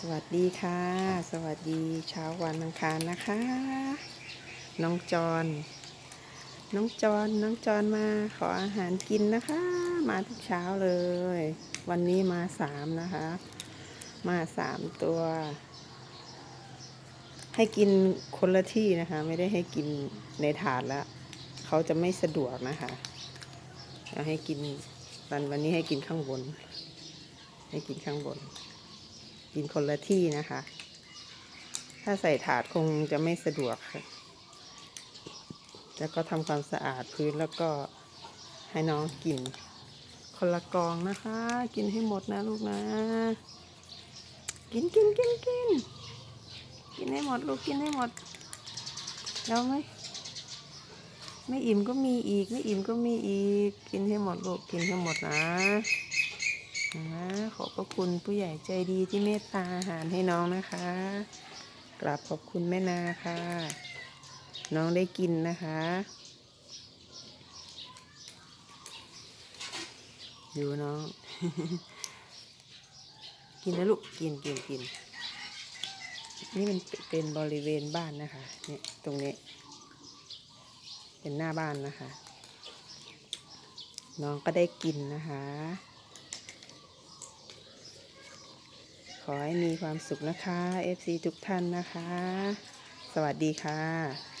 สวัสดีค่ะ สวัสดีเช้าวันอังคารนะคะ น้องจอนน้องจอนน้องจอนมาขออาหารกินนะคะ มาทุกเช้าเลย วันนี้มาสามนะคะ มาสามตัว ให้กินคนละที่นะคะ ไม่ได้ให้กินในถาดแล้วเขาจะไม่สะดวกนะคะเอาให้กินวันวันนี้ให้กินข้างบน ให้กินข้างบน กินคนละที่นะคะ ถ้าใส่ถาดคงจะไม่สะดวกค่ะแล้วก็ทำความสะอาดพื้นแล้วก็ให้น้องกิน คนละกองนะคะ กินให้หมดนะลูกนะ กินกินกินกินกินให้หมดลูกกินให้หมดแล้วไหมไม่อิ่มก็มีอีก ไม่อิ่มก็มีอีก กินให้หมดลูกกินให้หมดนะนะ ขอบพระคุณผู้ใหญ่ใจดีที่เมตตาอาหารให้น้องนะคะ กราบขอบคุณแม่นาค่ะ น้องได้กินนะคะ ดูน้อง กินนะลูก กินกินกิน นี่มันเป็นบริเวณบ้านนะคะ เนี่ยตรงนี้ เป็นหน้าบ้านนะคะ น้องก็ได้กินนะคะ ขอให้มีความสุขนะคะ FC ทุกท่านนะคะ สวัสดีค่ะ